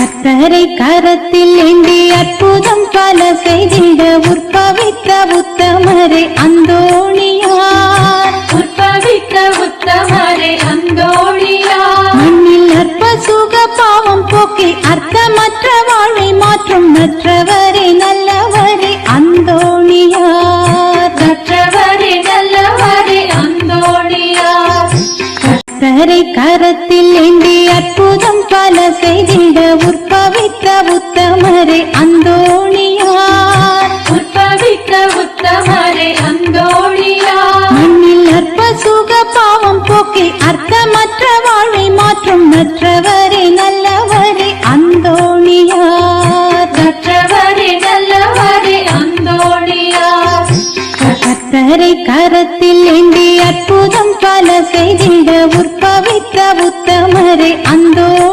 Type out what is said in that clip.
கத்தரை கரத்தில் ஏந்தி அற்புதம் பல செய்திட உற்பவித்த உத்தமரே அந்தோணியார். உற்பவித்த உத்தமரே அந்தோணியா மண்ணில் அற்ப சுக பாவம் போக்கி அர்த்தமற்ற வாழ்வை மாற்றும் நற்றவரே நல்லவரே அந்தோணியார். கற்றவரே நல்லவரே அந்தோணியா கத்தரை கரத்தில் ஏந்தி அற்புதம் உற்பவித்த உத்தமரே அந்தோணியார் உற்பவித்த உத்தமரே அந்தோணியார் மண்ணில் அற்ப சுக பாவம் போக்கி அர்த்தமற்ற வாழ்வை மாற்றும் மற்றவரே நல்லவரே அந்தோணியார் மற்றவரே நல்லவரே அந்தோணியார் கத்தரை கரத்தில் ஏந்தி அற்புதம் பல செய்திட உற்பவித்த உத்தமரே அந்தோணி